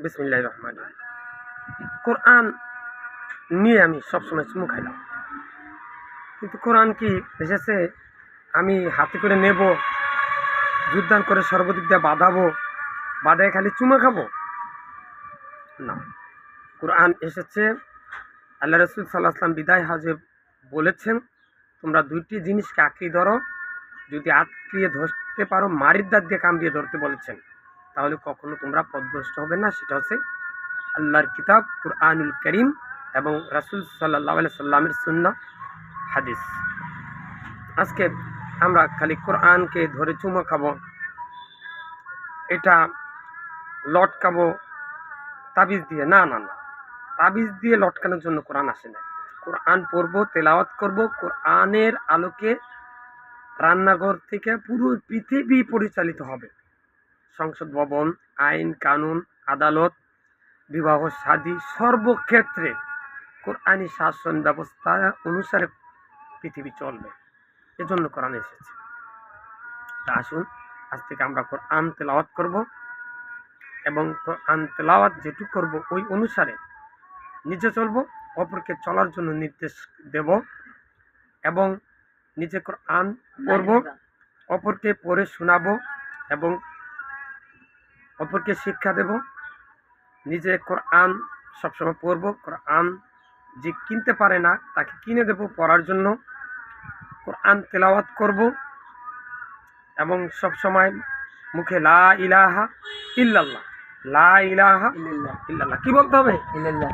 বিসমিল্লাহ রহমান কোরআন নিয়ে আমি সবসময় চুমু খাইলাম কিন্তু কোরআন কি এসেছে? আমি হাতে করে নেব যুদ্ধান করে সর্বদিক দিয়ে বাঁধাবো, বাঁধায় খালি চুমা খাব? না। কোরআন এসেছে, আল্লাহ রসুল সাল্লাহ আসলাম বিদায় হাজে বলেছেন, তোমরা দুইটি জিনিসকে আঁকড়িয়ে ধরো, যদি আঁকড়িয়ে ধরতে পারো, মারির দাঁত দিয়ে কাম দিয়ে ধরতে বলেছেন। তাহলে কখনো তোমরা পদভ্রষ্ট হবে না। সেটা হচ্ছে আল্লাহর কিতাব, কুরআনুল করিম এবং রাসুল সাল্লাহ সাল্লামের সুন্না হাদিস। আজকে আমরা খালি কোরআনকে ধরে চুমো খাব। এটা লটকাবো তাবিজ দিয়ে। না না না। তাবিজ দিয়ে লটকানোর জন্য কোরআন আসে না। কোরআন পড়ব, তেলাওয়াত করব, কোরআনের আলোকে রান্নাঘর থেকে পুরো পৃথিবী পরিচালিত হবে। সংসদ ভবন আইন কানুন আদালত বিবাহ শাদী সর্বক্ষেত্রে কোরআনী শাসন ব্যবস্থা অনুসারে পৃথিবী চলবে। এজন্য কোরআন এসেছে। তা আসুন আজ থেকে আমরা কোরআন তেলাওয়াত করব এবং কোরআন তেলাওয়াত যেটুকু করব ওই অনুসারে নিজে চলব অপরকে চলার জন্য নির্দেশ দেব এবং নিজে কোরআন পড়ব অপরকে পড়ে শোনাবো এবং অপরকে শিক্ষা দেব। নিজে কোরআন সবসময় পড়ব। কোরআন যে কিনতে পারে না তাকে কিনে দেব পড়ার জন্য। কোরআন তেলাওয়াত করব এবং সব সময় মুখে লা ইলাহা ইল্লাল্লাহ। লা ইলাহা ইল্লাল্লাহ। কি বলতে হবে? ইল্লাল্লাহ।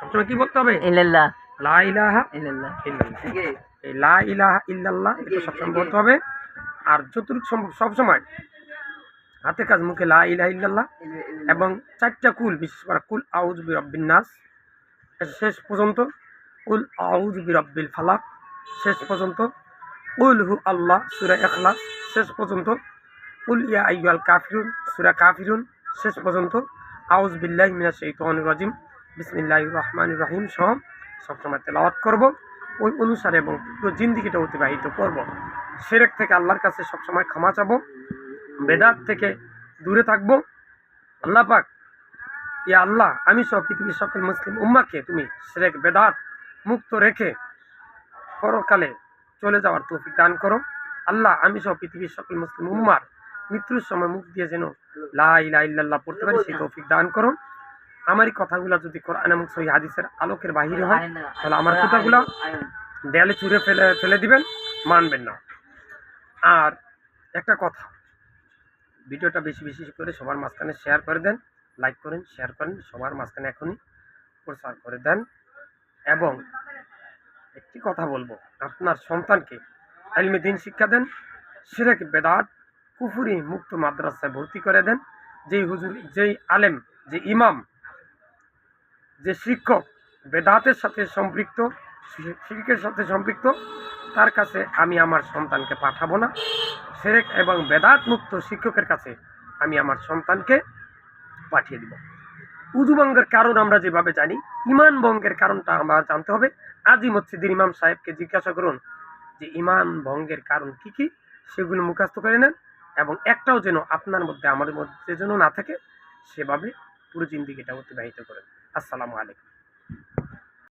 সবসময় কি বলতে হবে? ইল্লাল্লাহ। লা ইলাহা ইল্লাল্লাহ। ইল্লাল্লাহ। এই লা ইলাহা ইল্লাল্লাহ এটা সবসময় বলতে হবে। আর যতটুকু সম্ভব সবসময় হাতে কাজ মুখে লা এবং চারটা কুল, বিশেষ করে কুল আউজ বি রব্বিন নাস। শেষ পর্যন্ত কুল আউজ বি রব্বিল ফালাক। শেষ পর্যন্ত উল হু আল্লাহ, সুরা এখলাস শেষ পর্যন্ত উল ইয়া আইয়াল কাফিরুন, সুরা কাফিরুন। শেষ পর্যন্ত আউজ বিল্লাহ মিনা শৈতান রাজিম। বিসমিল্লাহ রহমান রহিম সহ সবসময় তেলাওয়াত করব। ওই অনুসারে এবং পুরো জিন্দিগিটা অতিবাহিত করব। সেরেক থেকে আল্লাহর কাছে সবসময় ক্ষমা চাবো। বেদাত থেকে দূরে থাকব। আল্লাহ পাক, ইয়া আল্লাহ, আমি সব পৃথিবীর সকল মুসলিম উম্মাকে তুমি সেরেক বেদাত মুক্ত রেখে পরকালে চলে যাওয়ার তৌফিক দান করো। আল্লাহ, আমি সব পৃথিবীর সকল মুসলিম উম্মার মৃত্যুর সময় মুখ দিয়ে যেন লা ইলাহা ইল্লাল্লাহ পড়তে পারি, সেই তৌফিক দান করো। আমার এই কথাগুলো যদি কোরআন এবং সহি হাদিসের আলোকের বাহিরে হয়, তাহলে আমার কথাগুলো দেয়ালে চুরে ফেলে ফেলে দিবেন, মানবেন না। আর একটা কথা ভিডিওটা বেশি বেশি করে সবার মাঝখানে শেয়ার করে দেন লাইক করেন শেয়ার করেন, সবার মাঝখানে এখনই প্রচার করে দেন। এবং একটি কথা বলব, আপনার সন্তানকে আলমে দিন শিক্ষা দেন, সেরেক বেদাত, কুফুরি মুক্ত মাদ্রাসায় ভর্তি করে দেন। যেই হুজুর, যেই আলেম, যে ইমাম, যে শিক্ষক বেদাতের সাথে সম্পৃক্ত শিরকের সাথে সম্পৃক্ত, তার কাছে আমি আমার সন্তানকে পাঠাবো না। সেরেক এবং বেদাত মুক্ত শিক্ষকের কাছে আমি আমার সন্তানকে পাঠিয়ে দিব। উদু ভঙ্গের কারণ আমরা যেভাবে জানি, ইমান ভঙ্গের কারণটা আমরা জানতে হবে। আজই মসজিদের ইমাম সাহেবকে জিজ্ঞাসা করুন যে, ইমান ভঙ্গের কারণ কি কি? সেগুলো মুখস্থ করে নেন এবং একটাও যেন আপনার মধ্যে, আমাদের মধ্যে যেন না থাকে, সেভাবে পুরো জিন্দিগিটা অতিবাহিত করেন। আসসালামু আলাইকুম।